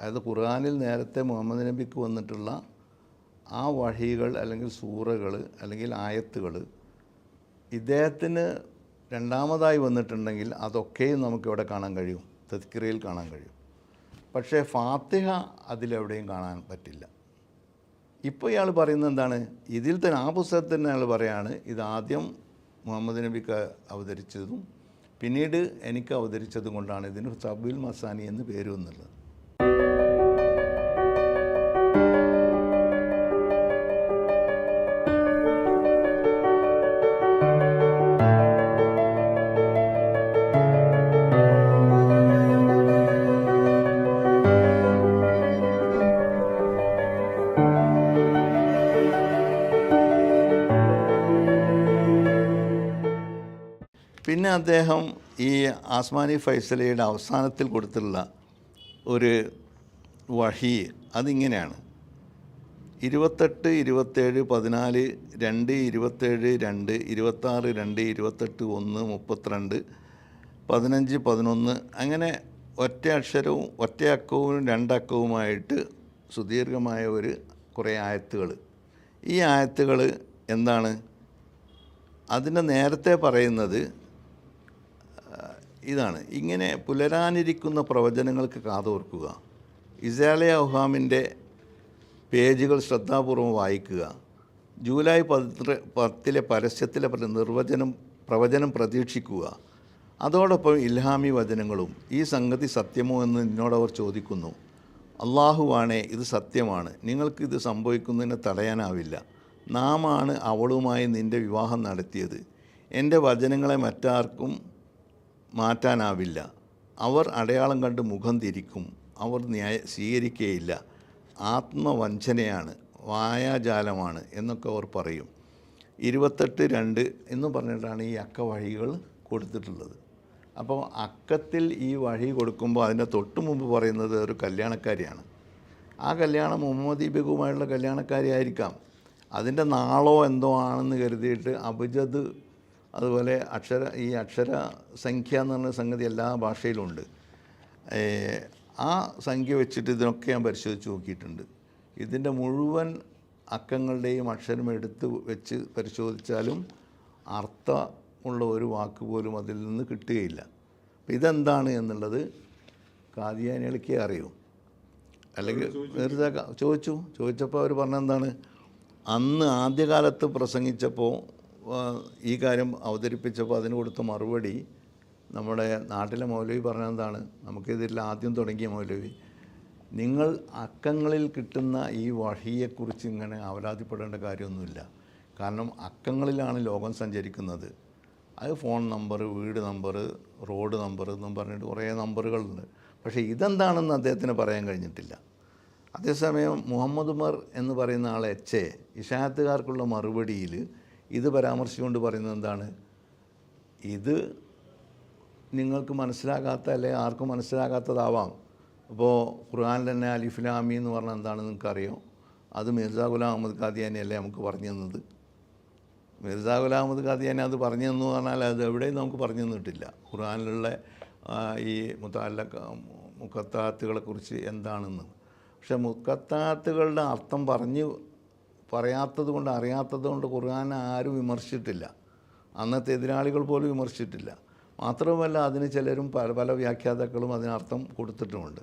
അതായത് ഖുർആാനിൽ നേരത്തെ മുഹമ്മദ് നബിക്ക് വന്നിട്ടുള്ള ആ വഴികൾ അല്ലെങ്കിൽ സൂറകൾ അല്ലെങ്കിൽ ആയത്തുകൾ ഇദ്ദേഹത്തിന് രണ്ടാമതായി വന്നിട്ടുണ്ടെങ്കിൽ അതൊക്കെയും നമുക്കിവിടെ കാണാൻ കഴിയും തസ്കിറയിൽ കാണാൻ കഴിയും. പക്ഷേ ഫാത്തിഹ അതിലെവിടെയും കാണാൻ പറ്റില്ല. ഇപ്പോൾ ഇയാൾ പറയുന്നത് എന്താണ്? ഇതിൽ തന്നെ ആ പുസ്തകത്തിൽ തന്നെ അയാൾ പറയാണ് ഇതാദ്യം മുഹമ്മദ് നബിക്ക് അവതരിച്ചതും പിന്നീട് എനിക്ക് അവതരിച്ചതും കൊണ്ടാണ് ഇതിന് സബുൽ മസാനി എന്ന് പേര് വന്നുള്ളത്. പിന്നെ അദ്ദേഹം ഈ ആസ്മാനി ഫൈസലയുടെ അവസാനത്തിൽ കൊടുത്തുള്ള ഒരു വഹി അതിങ്ങനെയാണ്. ഇരുപത്തെട്ട് ഇരുപത്തേഴ് പതിനാല് രണ്ട് ഇരുപത്തേഴ് രണ്ട് ഇരുപത്താറ് രണ്ട് ഇരുപത്തെട്ട് ഒന്ന് മുപ്പത്തിരണ്ട് പതിനഞ്ച് പതിനൊന്ന് അങ്ങനെ ഒറ്റ അക്ഷരവും ഒറ്റ അക്കവും രണ്ടക്കവുമായിട്ട് സുദീർഘമായ ഒരു കുറേ ആയത്തുകൾ ഈ ആയത്തുകൾ എന്താണ്? അതിന്റെ നേരത്തെ പറയുന്നത് ഇതാണ്. ഇങ്ങനെ പുലരാനിരിക്കുന്ന പ്രവചനങ്ങൾക്ക് കാതോർക്കുക. ഇസാലിയ ഔഹാമിന്റെ പേജുകൾ ശ്രദ്ധാപൂർവം വായിക്കുക. ജൂലൈ പതിന പത്തിലെ പരസ്യത്തിലെ പ്ര- നിർവചനം പ്രവചനം പ്രതീക്ഷിക്കുക. അതോടൊപ്പം ഇൽഹാമി വചനങ്ങളും ഈ സംഗതി സത്യമോ എന്ന് നിന്നോടവർ ചോദിക്കുന്നു. അള്ളാഹുവാണേ ഇത് സത്യമാണ്. നിങ്ങൾക്ക് ഇത് സംഭവിക്കുന്നതിന് തടയാനാവില്ല. നാമാണ് അവളുമായി നിന്റെ വിവാഹം നടത്തിയത്. എന്റെ വചനങ്ങളെ മറ്റാർക്കും മാറ്റാനാവില്ല. അവർ അടയാളം കണ്ട് മുഖം തിരിക്കും. അവർ ന്യായ സ്വീകരിക്കുകയില്ല ആത്മവഞ്ചനയാണ് വായാജാലമാണ് എന്നൊക്കെ അവർ പറയും. ഇരുപത്തെട്ട് രണ്ട് എന്ന് പറഞ്ഞിട്ടാണ് ഈ അക്ക വഴികൾ കൊടുത്തിട്ടുള്ളത്. അപ്പോൾ അക്കത്തിൽ ഈ വഴി കൊടുക്കുമ്പോൾ അതിന്റെ തൊട്ട് മുമ്പ് പറയുന്നത് ഒരു കല്യാണക്കാരിയാണ്. ആ കല്യാണം മുഹമ്മദ് കല്യാണക്കാരി കല്യാണക്കാരിയായിരിക്കാം. അതിന്റെ നാളോ എന്തോ ആണെന്ന് കരുതിയിട്ട് അഭിജദ് അതുപോലെ അക്ഷര ഈ അക്ഷര സംഖ്യ എന്ന് പറഞ്ഞ സംഗതി എല്ലാ ഭാഷയിലുമുണ്ട് ആ സംഖ്യ വെച്ചിട്ട് ഇതിനൊക്കെ ഞാൻ പരിശോധിച്ച് നോക്കിയിട്ടുണ്ട്. ഇതിന്റെ മുഴുവൻ അക്കങ്ങളുടെയും അക്ഷരം എടുത്ത് വെച്ച് പരിശോധിച്ചാലും അർത്ഥമുള്ള ഒരു വാക്ക് പോലും അതിൽ നിന്ന് കിട്ടുകയില്ല. അപ്പം ഇതെന്താണ് എന്നുള്ളത് കാദിയാനികൾക്കേ അറിയൂ? അല്ലെങ്കിൽ ചോദിച്ചു. ചോദിച്ചപ്പോൾ അവർ പറഞ്ഞെന്താണ് അന്ന് ആദ്യകാലത്ത് പ്രസംഗിച്ചപ്പോൾ ഈ കാര്യം അവതരിപ്പിച്ചപ്പോൾ അതിന് കൊടുത്ത മറുപടി നമ്മുടെ നാട്ടിലെ മൗലവി പറഞ്ഞെന്താണ് നമുക്കിതിൽ ആദ്യം തുടങ്ങിയ മൗലവി നിങ്ങൾ അക്കങ്ങളിൽ കിട്ടുന്ന ഈ വഹിയെക്കുറിച്ച് ഇങ്ങനെ അവലാതിപ്പെടേണ്ട കാര്യമൊന്നുമില്ല. കാരണം അക്കങ്ങളിലാണ് ലോകം സഞ്ചരിക്കുന്നത്. അത് ഫോൺ നമ്പർ വീട് നമ്പർ റോഡ് നമ്പർ എന്നും പറഞ്ഞിട്ട് കുറേ നമ്പറുകളുണ്ട്. പക്ഷേ ഇതെന്താണെന്ന് അദ്ദേഹത്തിന് പറയാൻ കഴിഞ്ഞിട്ടില്ല. അതേസമയം മുഹമ്മദ് ഉമർ എന്ന് പറയുന്ന ആൾ എച്ച് ഇഷാത്തുകാർക്കുള്ള മറുപടിയിൽ ഇത് പരാമർശിച്ചുകൊണ്ട് പറയുന്നത് എന്താണ്? ഇത് നിങ്ങൾക്ക് മനസ്സിലാകാത്ത അല്ലെ ആർക്കും മനസ്സിലാകാത്തതാവാം. അപ്പോൾ ഖുർആൻ തന്നെ അലിഫിലാമി എന്ന് പറഞ്ഞാൽ എന്താണെന്ന് നിങ്ങൾക്കറിയോ. അത് മിർസ ഗുലാം അഹമ്മദ് ഖാദിയാനിയല്ലേ നമുക്ക് പറഞ്ഞു തന്നത്. മിർസ ഗുലാം അഹമ്മദ് ഖാദിയാനി അത് പറഞ്ഞു തന്നു പറഞ്ഞാൽ അത് എവിടെയും നമുക്ക് പറഞ്ഞു തന്നിട്ടില്ല. ഖുർആാനിലുള്ള ഈ മുത്താല മുക്കത്താത്തുകളെക്കുറിച്ച് എന്താണെന്ന്. പക്ഷെ മുക്കത്താത്തുകളുടെ അർത്ഥം പറഞ്ഞു പറയാത്തത് കൊണ്ട് അറിയാത്തത് കൊണ്ട് ഖുർആൻ ആരും വിമർശിച്ചിട്ടില്ല. അന്നത്തെ എതിരാളികൾ പോലും വിമർശിച്ചിട്ടില്ല. മാത്രമല്ല അതിന് ചിലരും പല പല വ്യാഖ്യാതാക്കളും അതിനർത്ഥം കൊടുത്തിട്ടുമുണ്ട്.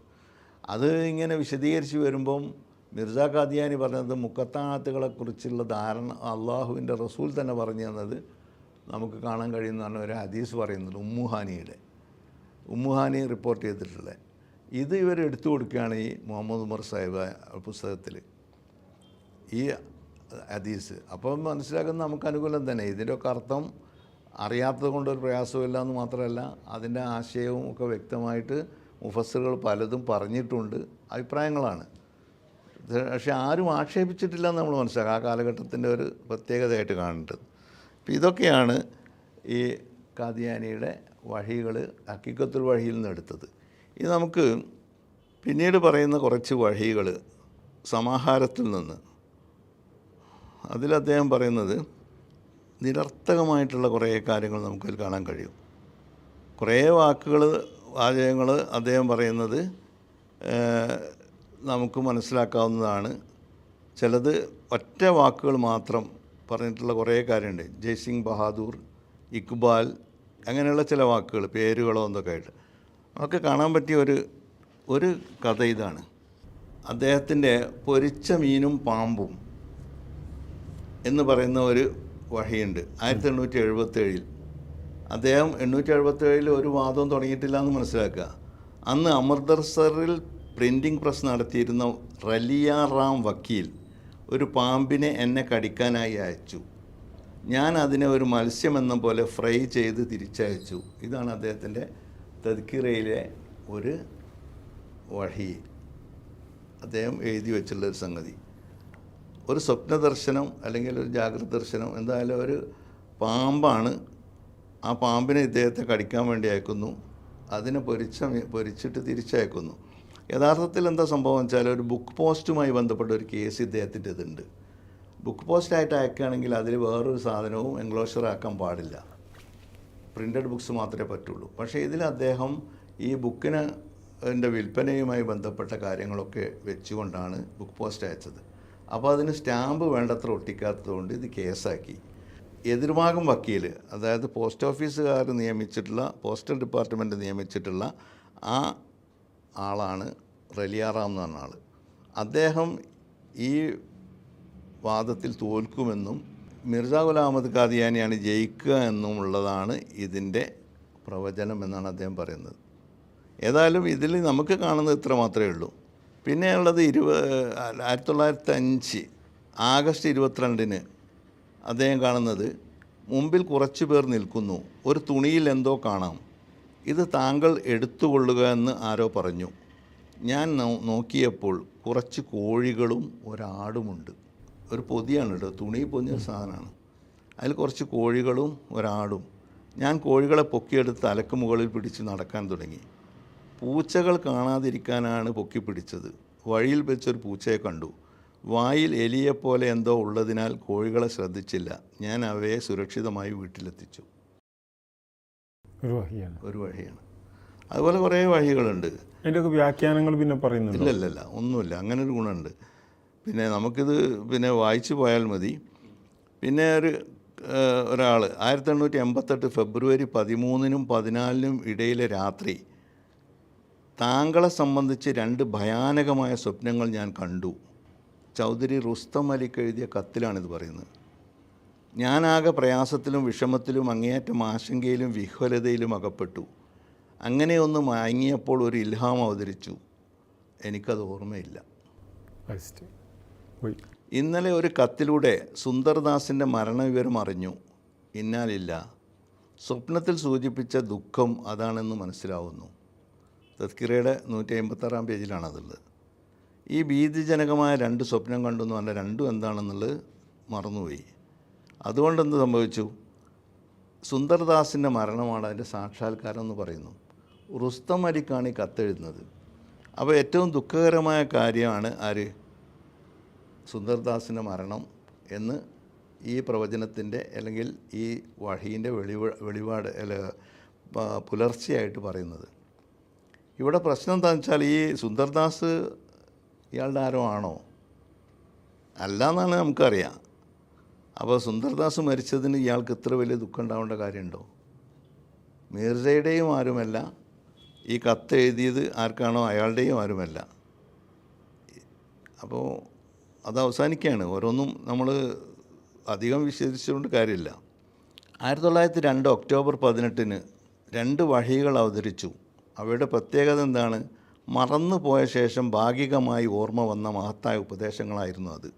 അത് ഇങ്ങനെ വിശദീകരിച്ച് വരുമ്പം മിർജ ഖാദിയാനി പറഞ്ഞത് മുക്കത്താത്തുകളെക്കുറിച്ചുള്ള ധാരണ അള്ളാഹുവിന്റെ റസൂൽ തന്നെ പറഞ്ഞു തന്നത് നമുക്ക് കാണാൻ കഴിയുന്നതാണ് ഒരു ഹദീസ് പറയുന്നത് ഉമ്മുഹാനിയുടെ. ഉമ്മുഹാനി റിപ്പോർട്ട് ചെയ്തിട്ടുള്ളത്. ഇത് ഇവർ എടുത്തു കൊടുക്കുകയാണ് ഈ മുഹമ്മദ് ഉമർ സാഹിബ് പുസ്തകത്തിൽ. ഈ ഹദീസ്. അപ്പം മനസ്സിലാക്കുന്നത് നമുക്ക് അനുകൂലം തന്നെ. ഇതിന്റെയൊക്കെ അർത്ഥം അറിയാത്തത് കൊണ്ടൊരു പ്രയാസമില്ല എന്ന് മാത്രമല്ല അതിന്റെ ആശയവും ഒക്കെ വ്യക്തമായിട്ട് മുഫസ്സറുകൾ പലതും പറഞ്ഞിട്ടുണ്ട്. അഭിപ്രായങ്ങളാണ്. പക്ഷെ ആരും ആക്ഷേപിച്ചിട്ടില്ല എന്ന് നമ്മൾ മനസ്സിലാക്കുക ആ കാലഘട്ടത്തിന്റെ ഒരു പ്രത്യേകതയായിട്ട് കാണേണ്ടത് അപ്പം ഇതൊക്കെയാണ് ഈ കാദിയാനിയുടെ വഴികൾ അക്കിക്കത്തുൽ വഴിയിൽ നിന്ന് എടുത്തത്. ഇത് നമുക്ക് പിന്നീട് പറയുന്ന കുറച്ച് വഴികൾ സമാഹാരത്തിൽ നിന്ന്. അതിൽ അദ്ദേഹം പറയുന്നത് നിരർത്ഥകമായിട്ടുള്ള കുറേ കാര്യങ്ങൾ നമുക്കതിൽ കാണാൻ കഴിയും. കുറേ വാക്കുകൾ വാചകങ്ങൾ അദ്ദേഹം പറയുന്നത് നമുക്ക് മനസ്സിലാക്കാവുന്നതാണ്. ചിലത് ഒറ്റ വാക്കുകൾ മാത്രം പറഞ്ഞിട്ടുള്ള കുറേ കാര്യമുണ്ട്. ജയ്സിംഗ് ബഹാദൂർ ഇക്ബാൽ അങ്ങനെയുള്ള ചില വാക്കുകൾ പേരുകളോ എന്തൊക്കെ ആയിട്ട്. അതൊക്കെ കാണാൻ പറ്റിയ ഒരു ഒരു കഥ ഇതാണ്. അദ്ദേഹത്തിന്റെ പൊരിച്ച മീനും പാമ്പും. എന്ന് പറയുന്ന ഒരു വഴിയുണ്ട്. ആയിരത്തി എണ്ണൂറ്റി എഴുപത്തേഴിൽ അദ്ദേഹം എണ്ണൂറ്റി എഴുപത്തേഴിൽ ഒരു വാദവും തുടങ്ങിയിട്ടില്ല എന്ന് മനസ്സിലാക്കുക. അന്ന് അമൃതസറിൽ പ്രിന്റിംഗ് പ്രസ് നടത്തിയിരുന്ന റലിയ റാം വക്കീൽ ഒരു പാമ്പിനെ എന്നെ കടിക്കാനായി അയച്ചു. ഞാൻ അതിനെ ഒരു മത്സ്യമെന്ന പോലെ ഫ്രൈ ചെയ്ത് തിരിച്ചയച്ചു. ഇതാണ് അദ്ദേഹത്തിന്റെ തദ്ക്കിറയിലെ ഒരു വഴി. അദ്ദേഹം എഴുതി വെച്ചുള്ള ഒരു സംഗതി. ഒരു സ്വപ്നദർശനം അല്ലെങ്കിൽ ഒരു ജാഗ്രത ദർശനം എന്തായാലും ഒരു പാമ്പാണ്. ആ പാമ്പിനെ ഇദ്ദേഹത്തെ കടിക്കാൻ വേണ്ടി അയക്കുന്നു. അതിനെ പൊരിച്ച പൊരിച്ചിട്ട് തിരിച്ചയക്കുന്നു. യഥാർത്ഥത്തിൽ എന്താ സംഭവം വെച്ചാൽ ഒരു ബുക്ക് പോസ്റ്റുമായി ബന്ധപ്പെട്ട ഒരു കേസ് ഇദ്ദേഹത്തിന്റെ ഇതുണ്ട് ബുക്ക് പോസ്റ്റായിട്ട് അയക്കുകയാണെങ്കിൽ അതിൽ വേറൊരു സാധനവും എൻക്ലോഷർ ആക്കാൻ പാടില്ല. പ്രിന്റഡ് ബുക്സ് മാത്രമേ പറ്റുള്ളൂ. പക്ഷേ ഇതിൽ അദ്ദേഹം ഈ ബുക്കിന് എന്റെ വിൽപ്പനയുമായി ബന്ധപ്പെട്ട കാര്യങ്ങളൊക്കെ വെച്ചുകൊണ്ടാണ് ബുക്ക് പോസ്റ്റ് അയച്ചത്. അപ്പോൾ അതിന് സ്റ്റാമ്പ് വേണ്ടത്ര ഒട്ടിക്കാത്തതുകൊണ്ട് ഇത് കേസാക്കി. എതിർഭാഗം വക്കീൽ അതായത് പോസ്റ്റ് ഓഫീസുകാർ നിയമിച്ചിട്ടുള്ള പോസ്റ്റൽ ഡിപ്പാർട്ട്മെന്റ് നിയമിച്ചിട്ടുള്ള ആ ആളാണ് റലിയാറാം എന്ന് പറഞ്ഞ ആൾ അദ്ദേഹം ഈ വാദത്തിൽ തോൽക്കുമെന്നും മിർജ ഗുലാമദ് കാദിയാനിയാണ് ജയിക്കുക എന്നുമുള്ളതാണ് ഇതിന്റെ പ്രവചനം എന്നാണ് അദ്ദേഹം പറയുന്നത്. ഏതായാലും ഇതിൽ നമുക്ക് കാണുന്നത് ഇത്ര മാത്രമേ ഉള്ളൂ. പിന്നെ ഉള്ളത് ഇരുപ ആയിരത്തി തൊള്ളായിരത്തി അഞ്ച് ആഗസ്റ്റ് ഇരുപത്തിരണ്ടിന് അദ്ദേഹം കാണുന്നത് മുമ്പിൽ കുറച്ച് പേർ നിൽക്കുന്നു. ഒരു തുണിയിൽ എന്തോ കാണാം. ഇത് താങ്കൾ എടുത്തുകൊള്ളുക എന്ന് ആരോ പറഞ്ഞു. ഞാൻ നോക്കിയപ്പോൾ കുറച്ച് കോഴികളും ഒരാടുമുണ്ട്. ഒരു പൊതിയാണ് കേട്ടോ. തുണി പൊതിഞ്ഞ സാധനമാണ്. അതിൽ കുറച്ച് കോഴികളും ഒരാടും. ഞാൻ കോഴികളെ പൊക്കിയെടുത്ത് തലക്ക് മുകളിൽ പിടിച്ച് നടക്കാൻ തുടങ്ങി. പൂച്ചകൾ കാണാതിരിക്കാനാണ് പൊക്കി പിടിച്ചത്. വഴിയിൽ വെച്ചൊരു പൂച്ചയെ കണ്ടു. വായിൽ എലിയെപ്പോലെ എന്തോ ഉള്ളതിനാൽ കോഴികളെ ശ്രദ്ധിച്ചില്ല. ഞാൻ അവയെ സുരക്ഷിതമായി വീട്ടിലെത്തിച്ചു. ഒരു വഴിയാണ്. ഒരു വഴിയാണ്. അതുപോലെ കുറേ വഴികളുണ്ട്. അതിന്റെയൊക്കെ വ്യാഖ്യാനങ്ങൾ പിന്നെ പറയുന്നുണ്ട്? ഇല്ലല്ലല്ല ഒന്നുമില്ല. അങ്ങനെ ഒരു ഗുണമുണ്ട്. പിന്നെ നമുക്കിത് പിന്നെ വായിച്ചു പോയാൽ മതി. പിന്നെ ഒരു ഒരാൾ ആയിരത്തി എണ്ണൂറ്റി എൺപത്തെട്ട് ഫെബ്രുവരി പതിമൂന്നിനും പതിനാലിനും ഇടയിലെ രാത്രി താങ്കളെ സംബന്ധിച്ച് രണ്ട് ഭയാനകമായ സ്വപ്നങ്ങൾ ഞാൻ കണ്ടു. ചൗധരി റുസ്തം അലിക്ക് എഴുതിയ കത്തിലാണിത് പറയുന്നത്. ഞാനാകെ പ്രയാസത്തിലും വിഷമത്തിലും അങ്ങേയറ്റം ആശങ്കയിലും വിഹ്വലതയിലും അകപ്പെട്ടു. അങ്ങനെ ഒന്ന് മയങ്ങിയപ്പോൾ ഒരു ഇൽഹാം അവതരിച്ചു. എനിക്കത് ഓർമ്മയില്ല. ഇന്നലെ ഒരു കത്തിലൂടെ സുന്ദർദാസിന്റെ മരണവിവരം അറിഞ്ഞു. ഇന്നാലില്ല. സ്വപ്നത്തിൽ സൂചിപ്പിച്ച ദുഃഖം അതാണെന്ന് മനസ്സിലാവുന്നു. തസ്കിറയുടെ നൂറ്റി അമ്പത്താറാം പേജിലാണതുള്ളത്. ഈ ഭീതിജനകമായ രണ്ട് സ്വപ്നം കണ്ടു എന്ന് പറഞ്ഞാൽ രണ്ടും എന്താണെന്നുള്ളത് മറന്നുപോയി. അതുകൊണ്ട് എന്ത് സംഭവിച്ചു? സുന്ദർദാസിന്റെ മരണമാണ് അതിന്റെ സാക്ഷാത്കാരം എന്ന് പറയുന്നു. റുസ്തം അലിക്കാണ് ഈ കത്തെഴുതുന്നത്. അപ്പോൾ ഏറ്റവും ദുഃഖകരമായ കാര്യമാണ് ആര്? സുന്ദർദാസിന്റെ മരണം എന്ന് ഈ പ്രവചനത്തിന്റെ അല്ലെങ്കിൽ ഈ വഴീന്റെ വെളിവ വെളിപാട് അല്ല പുലർച്ചയായിട്ട് പറയുന്നത്. ഇവിടെ പ്രശ്നം എന്താണെന്ന് വെച്ചാൽ ഈ സുന്ദർദാസ് ഇയാളുടെ ആരോ ആണോ? അല്ല എന്നാണ് നമുക്കറിയാം. അപ്പോൾ സുന്ദർദാസ് മരിച്ചതിന് ഇയാൾക്ക് ഇത്ര വലിയ ദുഃഖം ഉണ്ടാവേണ്ട കാര്യമുണ്ടോ? മീർജയുടെയും ആരുമല്ല. ഈ കത്ത് എഴുതിയത് ആർക്കാണോ? അയാളുടെയും ആരുമല്ല. അപ്പോൾ അത് അവസാനിക്കുകയാണ്. ഓരോന്നും നമ്മൾ അധികം വിശദീകരിച്ചുകൊണ്ട് കാര്യമില്ല. ആയിരത്തി തൊള്ളായിരത്തി രണ്ട് ഒക്ടോബർ പതിനെട്ടിന് രണ്ട് വഴികൾ അവതരിച്ചു. അവയുടെ പ്രത്യേകത എന്താണ്? മറന്നു പോയ ശേഷം ഭാഗികമായി ഓർമ്മ വന്ന മഹത്തായ ഉപദേശങ്ങളായിരുന്നു അത്.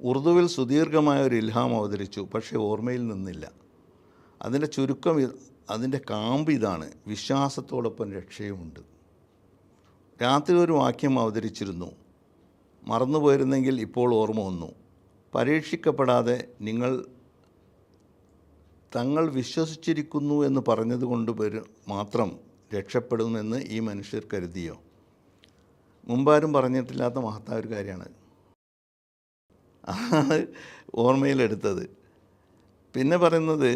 ഉറുദുവിൽ സുദീർഘമായ ഒരു ഇൽഹാം അവതരിച്ചു പക്ഷേ ഓർമ്മയിൽ നിന്നില്ല. അതിന്റെ ചുരുക്കം അതിന്റെ കാമ്പ് ഇതാണ് വിശ്വാസത്തോടൊപ്പം രക്ഷയുമുണ്ട്. രാത്രി ഒരു വാക്യം അവതരിച്ചിരുന്നു മറന്നുപോയിരുന്നെങ്കിൽ ഇപ്പോൾ ഓർമ്മ വന്നു. പരീക്ഷിക്കപ്പെടാതെ നിങ്ങൾ തങ്ങൾ വിശ്വസിച്ചിരിക്കുന്നു എന്ന് പറഞ്ഞതുകൊണ്ട് മാത്രം രക്ഷപ്പെടുമെന്ന് ഈ മനുഷ്യർ കരുതിയോ? മുമ്പാരും പറഞ്ഞിട്ടില്ലാത്ത മഹത്തായ ഒരു കാര്യമാണ്. അതാണ് ഓർമ്മയിലെടുത്തത്. പിന്നെ പറയുന്നത്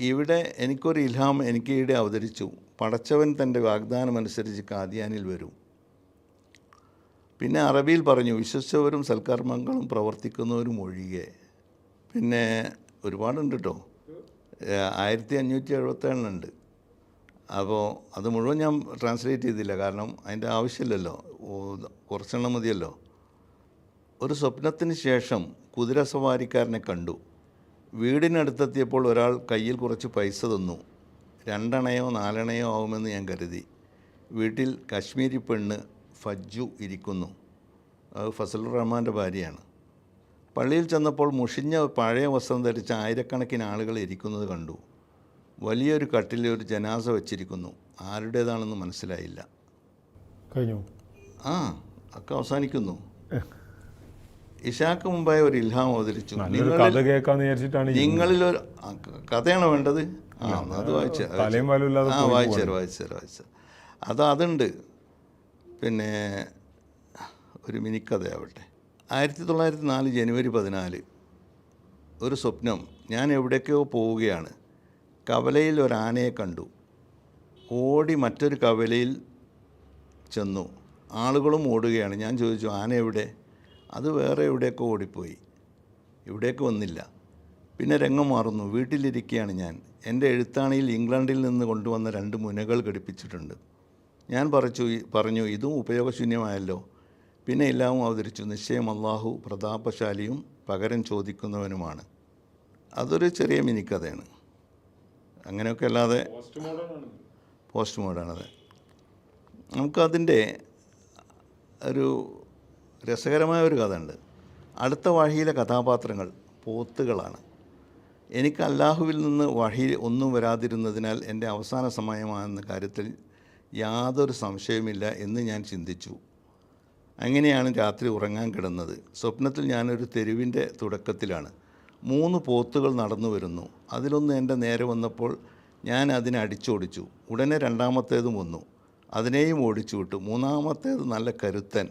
ഇവിടെ എനിക്കൊരു ഇൽഹാം എനിക്ക് ഈടെ അവതരിച്ചു. പടച്ചവൻ തന്റെ വാഗ്ദാനം അനുസരിച്ച് കാദിയാനിൽ വരും. പിന്നെ അറബിയിൽ പറഞ്ഞു വിശ്വസിച്ചവരും സൽക്കർമ്മങ്ങളും പ്രവർത്തിക്കുന്നവരും ഒഴികെ. പിന്നെ ഒരുപാടുണ്ട് കേട്ടോ ആയിരത്തി അഞ്ഞൂറ്റി എഴുപത്തേഴിനുണ്ട് അപ്പോൾ അത് മുഴുവൻ ഞാൻ ട്രാൻസ്ലേറ്റ് ചെയ്തില്ല. കാരണം അതിന്റെ ആവശ്യമില്ലല്ലോ. കുറച്ചെണ്ണം മതിയല്ലോ. ഒരു സ്വപ്നത്തിന് ശേഷം കുതിര സവാരിക്കാരനെ കണ്ടു. വീടിനടുത്തെത്തിയപ്പോൾ ഒരാൾ കയ്യിൽ കുറച്ച് പൈസ തന്നു. രണ്ടണയോ നാലണയോ ആവുമെന്ന് ഞാൻ കരുതി. വീട്ടിൽ കശ്മീരി പെണ്ണ് ഫജ്ജു ഇരിക്കുന്നു. അത് ഫസലുർ റഹ്മാന്റെ ഭാര്യയാണ്. പള്ളിയിൽ ചെന്നപ്പോൾ മുഷിഞ്ഞ പഴയ വസ്ത്രം ധരിച്ച ആയിരക്കണക്കിന് ആളുകൾ ഇരിക്കുന്നത് കണ്ടു. വലിയൊരു കട്ടിൽ ഒരു ജനാസ വെച്ചിരിക്കുന്നു. ആരുടേതാണെന്ന് മനസ്സിലായില്ല. കഴിഞ്ഞു? ആ അക്ക അവസാനിക്കുന്നു. ഇഷാക്ക് മുമ്പായി ഒരു ഇൽഹാം അവതരിച്ചു. നിങ്ങളിൽ നിങ്ങളിലൊരു കഥയാണോ വേണ്ടത്? ആ അത് വായിച്ചു ആ വായിച്ചാൽ വായിച്ചാൽ വായിച്ചാൽ അത് അതുണ്ട്. പിന്നെ ഒരു മിനിക്കഥയാവട്ടെ ആയിരത്തി തൊള്ളായിരത്തി നാല് ജനുവരി പതിനാല് ഒരു സ്വപ്നം. ഞാൻ എവിടേക്കോ പോവുകയാണ്. കവലയിൽ ഒരു ആനയെ കണ്ടു. ഓടി മറ്റൊരു കവലയിൽ ചെന്നു. ആളുകളും ഓടുകയാണ്. ഞാൻ ചോദിച്ചു ആന എവിടെ? അത് വേറെ എവിടെയൊക്കെ ഓടിപ്പോയി. ഇവിടേക്ക് വന്നില്ല. പിന്നെ രംഗം മാറുന്നു. വീട്ടിലിരിക്കുകയാണ് ഞാൻ. എന്റെ എഴുത്താണിയിൽ ഇംഗ്ലണ്ടിൽ നിന്ന് കൊണ്ടുവന്ന രണ്ട് മുനകൾ ഘടിപ്പിച്ചിട്ടുണ്ട്. ഞാൻ പറച്ചു പറഞ്ഞു ഇതും ഉപയോഗശൂന്യമായല്ലോ. പിന്നെ എല്ലാം അവതരിച്ചു. നിശ്ചയം അള്ളാഹു പ്രതാപശാലിയും പകരം ചോദിക്കുന്നവനുമാണ്. അതൊരു ചെറിയ മിനിക്കഥയാണ്. അങ്ങനെയൊക്കെ അല്ലാതെ പോസ്റ്റ് മോഡാണത് നമുക്കതിന്റെ ഒരു രസകരമായ ഒരു കഥ ഉണ്ട് അടുത്ത വഴിയിലെ കഥാപാത്രങ്ങൾ പോത്തുകളാണ്. എനിക്ക് അല്ലാഹുവിൽ നിന്ന് വഴി ഒന്നും വരാതിരുന്നതിനാൽ എന്റെ അവസാന സമയമാണെന്ന കാര്യത്തിൽ യാതൊരു സംശയമില്ല എന്ന് ഞാൻ ചിന്തിച്ചു. അങ്ങനെയാണ് രാത്രി ഉറങ്ങാൻ കിടന്നത്. സ്വപ്നത്തിൽ ഞാനൊരു തെരുവിന്റെ തുടക്കത്തിലാണ്. മൂന്ന് പോത്തുകൾ നടന്നു വരുന്നു. അതിലൊന്ന് എന്റെ നേരെ വന്നപ്പോൾ ഞാൻ അതിനെ അടിച്ചോടിച്ചു. ഉടനെ രണ്ടാമത്തേതും വന്നു. അതിനെയും ഓടിച്ചു വിട്ടു. മൂന്നാമത്തേത് നല്ല കരുത്തൻ.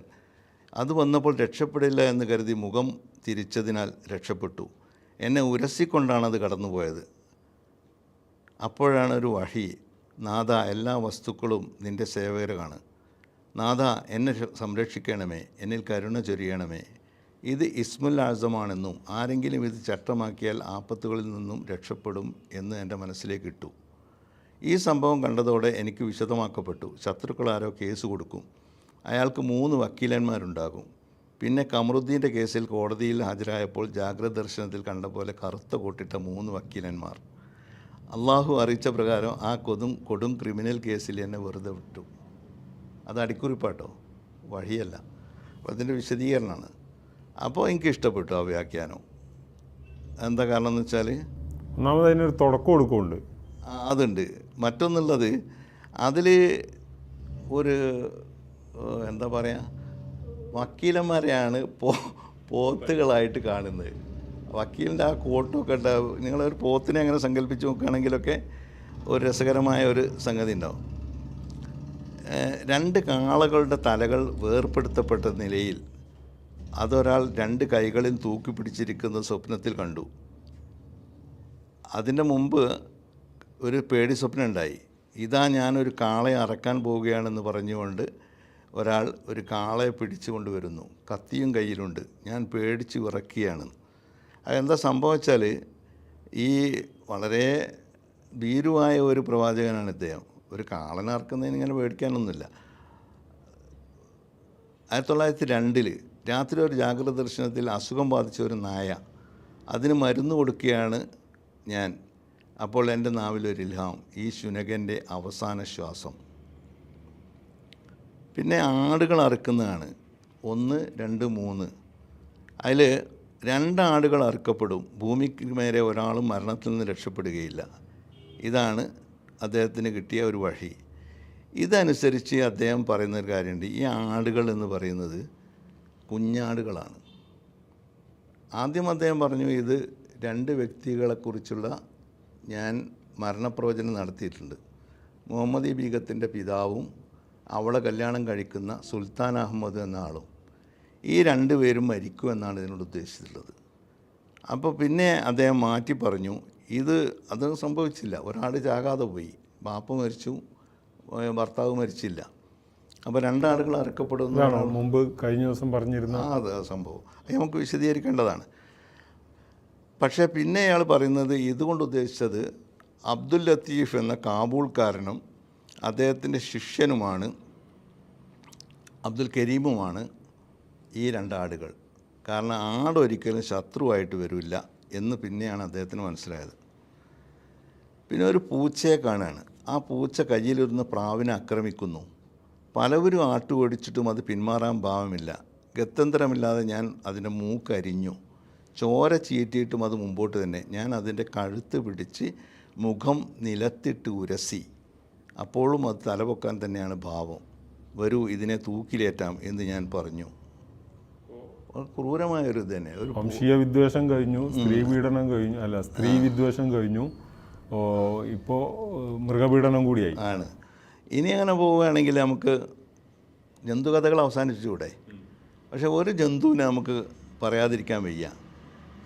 അത് വന്നപ്പോൾ രക്ഷപ്പെടില്ല എന്ന് കരുതി മുഖം തിരിച്ചതിനാൽ രക്ഷപ്പെട്ടു. എന്നെ ഉരസിക്കൊണ്ടാണ് അത് കടന്നുപോയത്. അപ്പോഴാണ് ഒരു വഴി. നാഥ എല്ലാ വസ്തുക്കളും നിന്റെ സേവകരാണ്. നാഥ എന്നെ സംരക്ഷിക്കണമേ. എന്നിൽ കരുണ ചൊരിയണമേ. ഇത് ഇസ്മുൽ ആസമാണെന്നും ആരെങ്കിലും ഇത് ചട്ടമാക്കിയാൽ ആപത്തുകളിൽ നിന്നും രക്ഷപ്പെടും എന്ന് എന്റെ മനസ്സിലേക്ക് ഇട്ടു. ഈ സംഭവം കണ്ടതോടെ എനിക്ക് വിശദമാക്കപ്പെട്ടു. ശത്രുക്കൾ ശത്രുക്കളാരോ കേസ് കൊടുക്കും. അയാൾക്ക് മൂന്ന് വക്കീലന്മാരുണ്ടാകും. പിന്നെ കമറുദ്ദീന്റെ കേസിൽ കോടതിയിൽ ഹാജരായപ്പോൾ ജാഗ്രത ദർശനത്തിൽ കണ്ട പോലെ കറുത്ത കൊട്ടിട്ട മൂന്ന് വക്കീലന്മാർ. അള്ളാഹു അറിയിച്ച പ്രകാരം ആ കൊതും കൊടും ക്രിമിനൽ കേസിൽ എന്നെ വെറുതെ വിട്ടു. അത് അടിക്കുറിപ്പാട്ടോ? വഴിയല്ല. അപ്പോൾ അതിന്റെ വിശദീകരണമാണ്. അപ്പോൾ എനിക്ക് ഇഷ്ടപ്പെട്ടു ആ വ്യാഖ്യാനം. എന്താ കാരണം എന്ന് വെച്ചാൽ ഒന്നാമത് അതിനൊരു തുടക്കം കൊടുക്കുന്നുണ്ട്. അതുണ്ട്. മറ്റൊന്നുള്ളത് അതിൽ ഒരു എന്താ പറയുക വക്കീലന്മാരെയാണ് പോ പോത്തുകളായിട്ട് കാണുന്നത്. വക്കീലിന്റെ ആ കോട്ടൊക്കെ ഉണ്ടാവും നിങ്ങളൊരു പോത്തിനെ അങ്ങനെ സങ്കല്പിച്ച് നോക്കുകയാണെങ്കിലൊക്കെ ഒരു രസകരമായ ഒരു സംഗതി ഉണ്ടാവും. രണ്ട് കാളകളുടെ തലകൾ വേർപ്പെടുത്തപ്പെട്ട നിലയിൽ അതൊരാൾ രണ്ട് കൈകളിൽ തൂക്കി പിടിച്ചിരിക്കുന്ന സ്വപ്നത്തിൽ കണ്ടു. അതിന്റെ മുമ്പ് ഒരു പേടി സ്വപ്നം ഉണ്ടായി ഇതാ ഞാനൊരു കാളയെ അറക്കാൻ പോവുകയാണെന്ന് പറഞ്ഞുകൊണ്ട് ഒരാൾ ഒരു കാളയെ പിടിച്ചു കൊണ്ടുവരുന്നു. കത്തിയും കയ്യിലുണ്ട്. ഞാൻ പേടിച്ച് വിറക്കുകയാണ്. അതെന്താ സംഭവിച്ചാൽ ഈ വളരെ ഭീരുവായ ഒരു പ്രവാചകനാണ് ഇദ്ദേഹം. ഒരു കാളനെ അറക്കുന്നതിന് ഇങ്ങനെ പേടിക്കാനൊന്നുമില്ല. ആയിരത്തി തൊള്ളായിരത്തി രണ്ടിൽ രാത്രി ഒരു ജാഗ്രത ദർശനത്തിൽ അസുഖം ബാധിച്ച ഒരു നായ. അതിന് മരുന്ന് കൊടുക്കുകയാണ് ഞാൻ. അപ്പോൾ എന്റെ നാവിലൊരു ഇൽഹാം ഈ ശുനകന്റെ അവസാന ശ്വാസം. പിന്നെ ആടുകൾ അറുക്കുന്നതാണ്. ഒന്ന് രണ്ട് മൂന്ന്. അതിൽ രണ്ട് ആടുകൾ അറുക്കപ്പെടും. ഭൂമിക്ക് മേലെ ഒരാളും മരണത്തിൽ നിന്ന് രക്ഷപ്പെടുകയില്ല. ഇതാണ് അദ്ദേഹത്തിന് കിട്ടിയ ഒരു വഴി. ഇതനുസരിച്ച് അദ്ദേഹം പറയുന്നൊരു കാര്യമുണ്ട്. ഈ ആടുകൾ എന്ന് പറയുന്നത് കുഞ്ഞാടുകളാണ്. ആദ്യം അദ്ദേഹം പറഞ്ഞു ഇത് രണ്ട് വ്യക്തികളെക്കുറിച്ചുള്ള ഞാൻ മരണപ്രവചനം നടത്തിയിട്ടുണ്ട്. മുഹമ്മദ് ബീഗത്തിന്റെ പിതാവും അവളെ കല്യാണം കഴിക്കുന്ന സുൽത്താൻ അഹമ്മദ് എന്ന ആളും ഈ രണ്ട് പേരും മരിക്കും എന്നാണ് ഇതിനോട് ഉദ്ദേശിച്ചിട്ടുള്ളത്. അപ്പോൾ പിന്നെ അദ്ദേഹം മാറ്റി പറഞ്ഞു ഇത് അത് സംഭവിച്ചില്ല. ഒരാൾ ചാകാതെ പോയി. ബാപ്പ മരിച്ചു ഭർത്താവ് മരിച്ചില്ല. അപ്പോൾ രണ്ടാളുകൾ അറക്കപ്പെടുന്നതാണ് മുമ്പ് കഴിഞ്ഞ ദിവസം പറഞ്ഞിരുന്ന ആ അത് സംഭവം. അത് നമുക്ക് വിശദീകരിക്കേണ്ടതാണ്. പക്ഷേ പിന്നെ അയാൾ പറയുന്നത് ഇതുകൊണ്ട് ഉദ്ദേശിച്ചത് അബ്ദുൽ ലത്തീഫ് എന്ന കാബൂൾക്കാരനും അദ്ദേഹത്തിന്റെ ശിഷ്യനുമാണ് അബ്ദുൽ കരീമുമാണ് ഈ രണ്ടാടുകൾ. കാരണം ആടൊരിക്കലും ശത്രുവായിട്ട് വരില്ല എന്ന് പിന്നെയാണ് അദ്ദേഹത്തിന് മനസ്സിലായത്. പിന്നെ ഒരു പൂച്ചയെ കാണുകയാണ്. ആ പൂച്ച കയ്യിലിരുന്ന് പ്രാവിനെ ആക്രമിക്കുന്നു. പലവരും ആട്ടുപൊടിച്ചിട്ടും അത് പിന്മാറാൻ ഭാവമില്ല ഗത്യന്തരമില്ലാതെ ഞാൻ അതിന്റെ മൂക്കരിഞ്ഞു. ചോര ചീറ്റിയിട്ടും അത് മുമ്പോട്ട് തന്നെ. ഞാൻ അതിന്റെ കഴുത്ത് പിടിച്ച് മുഖം നിലത്തിട്ട് ഉരസി. അപ്പോഴും അത് തലപൊക്കാൻ തന്നെയാണ് ഭാവം. വരൂ ഇതിനെ തൂക്കിലേറ്റാം എന്ന് ഞാൻ പറഞ്ഞു. ഒരു ക്രൂരമായൊരു തന്നെ ഒരു വംശീയ വിദ്വേഷം കഴിഞ്ഞു സ്ത്രീ പീഡനം കഴിഞ്ഞു അല്ല സ്ത്രീ വിദ്വേഷം കഴിഞ്ഞു. ഇപ്പോൾ മൃഗപീഡനം കൂടിയായി. ആണ്. ഇനി അങ്ങനെ പോവുകയാണെങ്കിൽ നമുക്ക് ജന്തു കഥകൾ അവസാനിച്ചുകൂടെ പക്ഷെ ഒരു ജന്തുവിനെ നമുക്ക് പറയാതിരിക്കാൻ വയ്യ.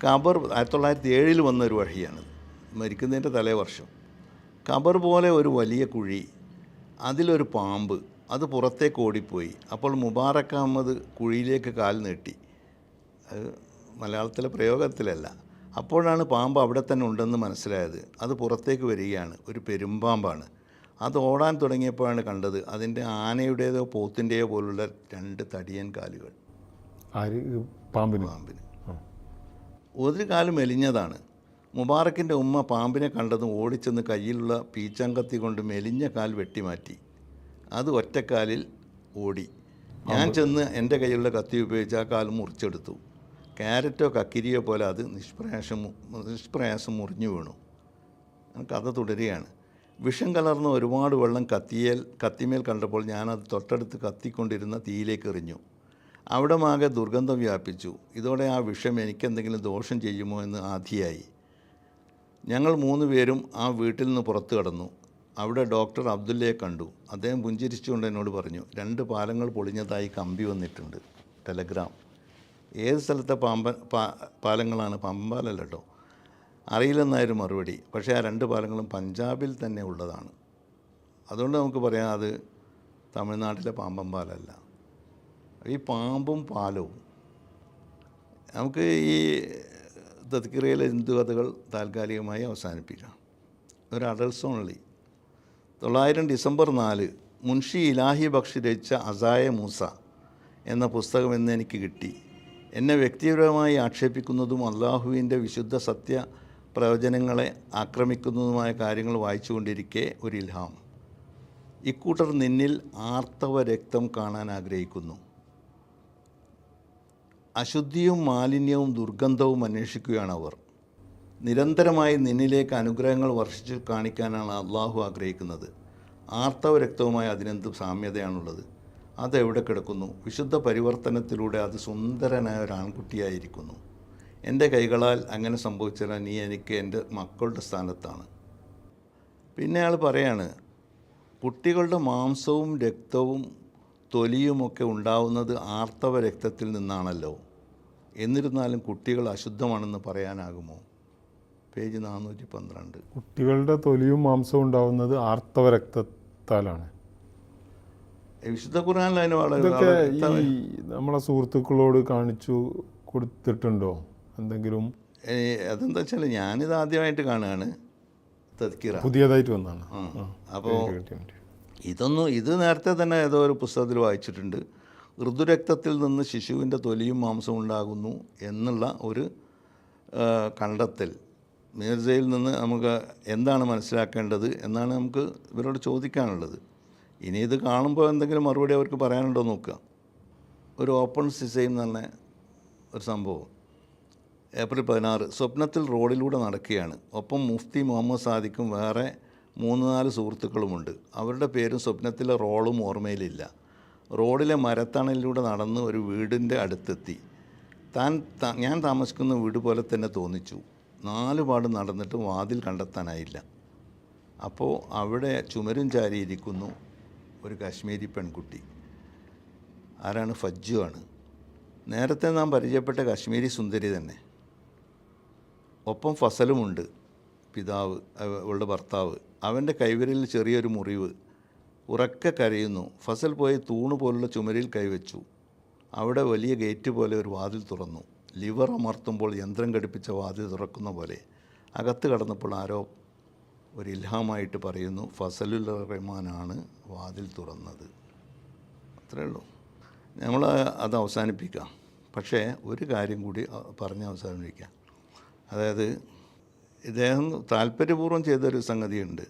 കബർ ആയിരത്തി തൊള്ളായിരത്തി ഏഴിൽ വന്ന ഒരു വഴിയാണ് മരിക്കുന്നതിന്റെ തലേ വർഷം. കബർ പോലെ ഒരു വലിയ കുഴി അതിലൊരു പാമ്പ് അത് പുറത്തേക്ക് ഓടിപ്പോയി. അപ്പോൾ മുബാറക്ക് അഹമ്മദ് കുഴിയിലേക്ക് കാൽ നീട്ടി. അത് മലയാളത്തിലെ പ്രയോഗത്തിലല്ല. അപ്പോഴാണ് പാമ്പ് അവിടെ തന്നെ ഉണ്ടെന്ന് മനസ്സിലായത്. അത് പുറത്തേക്ക് വരികയാണ്. ഒരു പെരുമ്പാമ്പാണ്. അത് ഓടാൻ തുടങ്ങിയപ്പോഴാണ് കണ്ടത്. അതിന്റെ ആനയുടേതോ പോത്തിന്റെയോ പോലുള്ള രണ്ട് തടിയൻ കാലുകൾ. പാമ്പിന്? പാമ്പിന്. ഒരു കാലം മെലിഞ്ഞതാണ്. മുബാറക്കിന്റെ ഉമ്മ പാമ്പിനെ കണ്ടതും ഓടിച്ചെന്ന് കയ്യിലുള്ള പീച്ചങ്കത്തി കൊണ്ട് മെലിഞ്ഞ കാൽ വെട്ടിമാറ്റി. അത് ഒറ്റക്കാലിൽ ഓടി. ഞാൻ ചെന്ന് എന്റെ കയ്യിലുള്ള കത്തി ഉപയോഗിച്ച് ആ കാൽ മുറിച്ചെടുത്തു. ക്യാരറ്റോ കക്കിരിയോ പോലെ അത് നിഷ്പ്രയാസം നിഷ്പ്രയാസം മുറിഞ്ഞു വീണു. കഥ തുടരുകയാണ്. വിഷം കലർന്ന ഒരുപാട് വെള്ളം കത്തിയേൽ കത്തിമേൽ കണ്ടപ്പോൾ ഞാനത് തൊട്ടടുത്ത് കത്തിക്കൊണ്ടിരുന്ന തീയിലേക്ക് എറിഞ്ഞു. അവിടെ ആകെ ദുർഗന്ധം വ്യാപിച്ചു. ഇതോടെ ആ വിഷം എനിക്കെന്തെങ്കിലും ദോഷം ചെയ്യുമോ എന്ന് ആധിയായി. ഞങ്ങൾ മൂന്ന് പേരും ആ വീട്ടിൽ നിന്ന് പുറത്തു കടന്നു. അവിടെ ഡോക്ടർ അബ്ദുല്ലയെ കണ്ടു. അദ്ദേഹം പുഞ്ചിരിച്ചുകൊണ്ട് എന്നോട് പറഞ്ഞു രണ്ട് പാലങ്ങൾ പൊളിഞ്ഞതായി കമ്പി വന്നിട്ടുണ്ട്. ടെലഗ്രാം. ഏത് സ്ഥലത്തെ പാമ്പ പാലങ്ങളാണ്? പമ്പാലല്ല അറിയില്ലെന്നായിരുന്നു മറുപടി. പക്ഷേ ആ രണ്ട് പാലങ്ങളും പഞ്ചാബിൽ തന്നെ ഉള്ളതാണ്. അതുകൊണ്ട് നമുക്ക് പറയാം അത് തമിഴ്നാട്ടിലെ പാമ്പം പാലല്ല. ഈ പാമ്പും പാലവും നമുക്ക് ഈ തത്കിറയിലെ ഹിന്ദു കഥകൾ താൽക്കാലികമായി അവസാനിപ്പിക്കാം. ഒരു അഡൽസ് ഓൺലി തൊള്ളായിരം ഡിസംബർ നാല് മുൻഷി ഇലാഹി ബക്ഷി രചിച്ച അസായ മൂസ എന്ന പുസ്തകം ഇന്ന് എനിക്ക് കിട്ടി. എന്നെ വ്യക്തിപരമായി ആക്ഷേപിക്കുന്നതും അള്ളാഹുവിന്റെ വിശുദ്ധ സത്യ പ്രവചനങ്ങളെ ആക്രമിക്കുന്നതുമായ കാര്യങ്ങൾ വായിച്ചുകൊണ്ടിരിക്കെ ഒരു ഇൽഹാം. ഇക്കൂട്ടർ നിന്നിൽ ആർത്തവ രക്തം കാണാൻ ആഗ്രഹിക്കുന്നു. അശുദ്ധിയും മാലിന്യവും ദുർഗന്ധവും അന്വേഷിക്കുകയാണ് അവർ. നിരന്തരമായി നിന്നിലേക്ക് അനുഗ്രഹങ്ങൾ വർഷിച്ചു കാണിക്കാനാണ് അള്ളാഹു ആഗ്രഹിക്കുന്നത്. ആർത്തവ രക്തവുമായി അതിനെന്ത് സാമ്യതയാണുള്ളത്? അതെവിടെ കിടക്കുന്നു? വിശുദ്ധ പരിവർത്തനത്തിലൂടെ അത് സുന്ദരനായ ഒരു ആൺകുട്ടിയായിരിക്കുന്നു. എന്റെ കൈകളാൽ അങ്ങനെ സംഭവിച്ചാൽ നീ എനിക്ക് എന്റെ മക്കളുടെ സ്ഥാനത്താണ്. പിന്നെ അയാൾ പറയാണ് കുട്ടികളുടെ മാംസവും രക്തവും തൊലിയുമൊക്കെ ഉണ്ടാവുന്നത് ആർത്തവ രക്തത്തിൽ നിന്നാണല്ലോ. എന്നിരുന്നാലും കുട്ടികൾ അശുദ്ധമാണെന്ന് പറയാനാകുമോ? പേജ് നാനൂറ്റി പന്ത്രണ്ട് കുട്ടികളുടെ തൊലിയും മാംസവും ഉണ്ടാവുന്നത് ആർത്തവ രക്തത്താലാണ്. വിശുദ്ധ ഖുർആനിൽ അതിന് വളരെ നമ്മളെ സുഹൃത്തുക്കളോട് കാണിച്ചു കൊടുത്തിട്ടുണ്ടോ? എന്തെങ്കിലും അതെന്താ വെച്ചാൽ ഞാനിത് ആദ്യമായിട്ട് കാണുകയാണ് തദ്ക്കിറ പുതിയതായിട്ട് വന്നാണ് അപ്പോൾ ഇതൊന്നും ഇത് നേരത്തെ തന്നെ ഏതോ ഒരു പുസ്തകത്തിൽ വായിച്ചിട്ടുണ്ട്. ഋതുരക്തത്തിൽ നിന്ന് ശിശുവിന്റെ തൊലിയും മാംസവും ഉണ്ടാകുന്നു എന്നുള്ള ഒരു കണ്ടെത്തൽ. മീർജയിൽ നിന്ന് നമുക്ക് എന്താണ് മനസ്സിലാക്കേണ്ടത് എന്നാണ് നമുക്ക് ഇവരോട് ചോദിക്കാനുള്ളത്. ഇനി ഇത് കാണുമ്പോൾ എന്തെങ്കിലും മറുപടി അവർക്ക് പറയാനുണ്ടോ നോക്കുക. ഒരു ഓപ്പൺ സിസൈം തന്നെ പറഞ്ഞ ഒരു സംഭവം. ഏപ്രിൽ പതിനാറ് സ്വപ്നത്തിൽ റോഡിലൂടെ നടക്കുകയാണ്. ഒപ്പം മുഫ്തി മുഹമ്മദ് സാദിക്കും വേറെ മൂന്ന് നാല് സുഹൃത്തുക്കളുമുണ്ട്. അവരുടെ പേരും സ്വപ്നത്തിലെ റോളും ഓർമ്മയിലില്ല. റോഡിലെ മരത്തണലിലൂടെ നടന്ന് ഒരു വീടിന്റെ അടുത്തെത്തി. താൻ ഞാൻ താമസിക്കുന്ന വീട് പോലെ തന്നെ തോന്നിച്ചു. നാലുപാട് നടന്നിട്ട് വാതിൽ കണ്ടെത്താനായില്ല. അപ്പോൾ അവിടെ ചുമരും ചാരിയിരിക്കുന്നു ഒരു കാശ്മീരി പെൺകുട്ടി. ആരാണ്? ഫജ്ജു ആണ്. നേരത്തെ നാം പരിചയപ്പെട്ട കാശ്മീരി സുന്ദരി തന്നെ. ഒപ്പം ഫസലുമുണ്ട് പിതാവ് അവ- അവളുടെ ഭർത്താവ്. അവന്റെ കൈവിരലിൽ ചെറിയൊരു മുറിവ്. ഉറക്കെ കരയുന്നു. ഫസൽ പോയി തൂണ് പോലുള്ള ചുമരിൽ കൈവച്ചു. അവിടെ വലിയ ഗേറ്റ് പോലെ ഒരു വാതിൽ തുറന്നു. ലിവർ അമർത്തുമ്പോൾ യന്ത്രം ഘടിപ്പിച്ച വാതിൽ തുറക്കുന്ന പോലെ. അകത്ത് കടന്നപ്പോൾ ആരോ ഒരു ഇൽഹാമായിട്ട് പറയുന്നു ഫസലുൽ റഹ്മാനാണ് വാതിൽ തുറന്നത്. അത്രേ ഉള്ളൂ. നമ്മൾ അത് അവസാനിപ്പിക്കാം. പക്ഷേ ഒരു കാര്യം കൂടി പറഞ്ഞ് അവസാനിപ്പിക്കാം. അതായത് ഇദ്ദേഹം താല്പര്യപൂർവം ചെയ്തൊരു സംഗതിയുണ്ട്.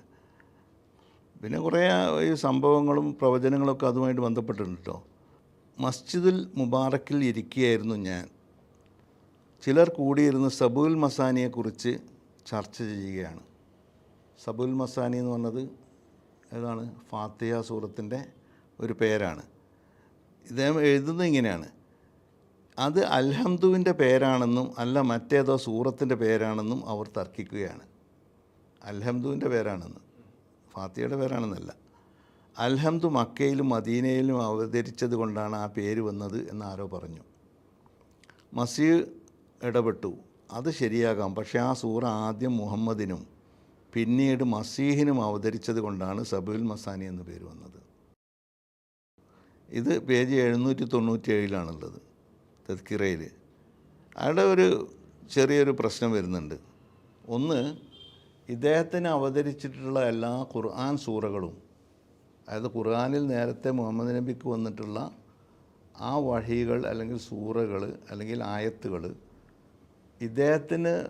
പിന്നെ കുറേ ഈ സംഭവങ്ങളും പ്രവചനങ്ങളൊക്കെ അതുമായിട്ട് ബന്ധപ്പെട്ടിട്ടുണ്ട് കേട്ടോ മസ്ജിദുൽ മുബാറക്കിൽ ഇരിക്കുകയായിരുന്നു ഞാൻ. ചിലർ കൂടിയിരുന്ന് സബുൽ മസാനിയെക്കുറിച്ച് ചർച്ച ചെയ്യുകയാണ്. സബുൽ മസാനി എന്ന് പറഞ്ഞത് ഏതാണ്? ഫാത്തിഹ സൂറത്തിന്റെ ഒരു പേരാണ്. ഇദ്ദേഹം എഴുതുന്നത് ഇങ്ങനെയാണ്. അത് അൽഹംദുവിന്റെ പേരാണെന്നും അല്ല മറ്റേതോ സൂറത്തിന്റെ പേരാണെന്നും അവർ തർക്കിക്കുകയാണ്. അൽഹംദുവിന്റെ പേരാണെന്ന്. ഫാത്തിഹയുടെ പേരാണെന്നല്ല. അൽഹംദു മക്കയിലും മദീനയിലും അവതരിച്ചത് കൊണ്ടാണ് ആ പേര് വന്നത് എന്ന് ആരോ പറഞ്ഞു. മസീഹ് ഇടപെട്ടു. അത് ശരിയാകാം. പക്ഷേ ആ സൂറ ആദ്യം മുഹമ്മദിനും പിന്നീട് മസീഹിനും അവതരിച്ചത് കൊണ്ടാണ് സബുൽ മസാനി എന്ന് പേര് വന്നത്. ഇത് പേജ് എഴുന്നൂറ്റി തൊണ്ണൂറ്റി ഏഴിലാണുള്ളത് തദ്ക്കിറയിൽ അവിടെ ഒരു ചെറിയൊരു പ്രശ്നം വരുന്നുണ്ട്. ഒന്ന് ഇദ്ദേഹത്തിന് അവതരിച്ചിട്ടുള്ള എല്ലാ ഖുർആൻ സൂറകളും അതായത് ഖുർആനിൽ നേരത്തെ മുഹമ്മദ് നബിക്ക് വന്നിട്ടുള്ള ആ വഴികൾ അല്ലെങ്കിൽ സൂറകൾ അല്ലെങ്കിൽ ആയത്തുകൾ ഇദ്ദേഹത്തിന്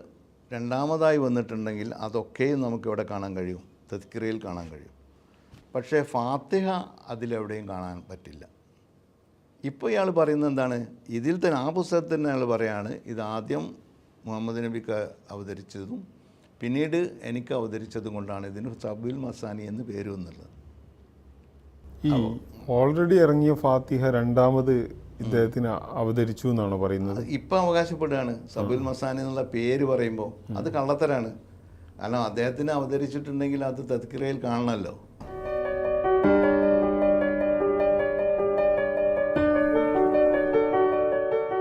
രണ്ടാമതായി വന്നിട്ടുണ്ടെങ്കിൽ അതൊക്കെയും നമുക്കിവിടെ കാണാൻ കഴിയും. തദ്ക്കിറയിൽ കാണാൻ കഴിയും. പക്ഷേ ഫാത്തിഹ അതിലെവിടെയും കാണാൻ പറ്റില്ല. ഇപ്പോൾ ഇയാൾ പറയുന്നത് എന്താണ്? ഇതിൽ തന്നെ ആ പുസ്തകത്തിൽ തന്നെ അയാൾ പറയാണ് ഇത് ആദ്യം മുഹമ്മദ് നബിക്ക് അവതരിച്ചതും പിന്നീട് എനിക്ക് അവതരിച്ചതും കൊണ്ടാണ് ഇതിന് സബുൽ മസാനി എന്ന് പേര് വന്നുള്ളത്. ഈ ഓൾറെഡി ഇറങ്ങിയ ഫാത്തിഹ രണ്ടാമത് ഇദ്ദേഹത്തിന് അവതരിച്ചു എന്നാണ് പറയുന്നത്. ഇപ്പം അവകാശപ്പെടുകയാണ്. സബുൽ മസാനി എന്നുള്ള പേര് പറയുമ്പോൾ അത് കള്ളത്തരാണ്. കാരണം അദ്ദേഹത്തിന് അവതരിച്ചിട്ടുണ്ടെങ്കിൽ അത് തത്കിരയിൽ കാണണമല്ലോ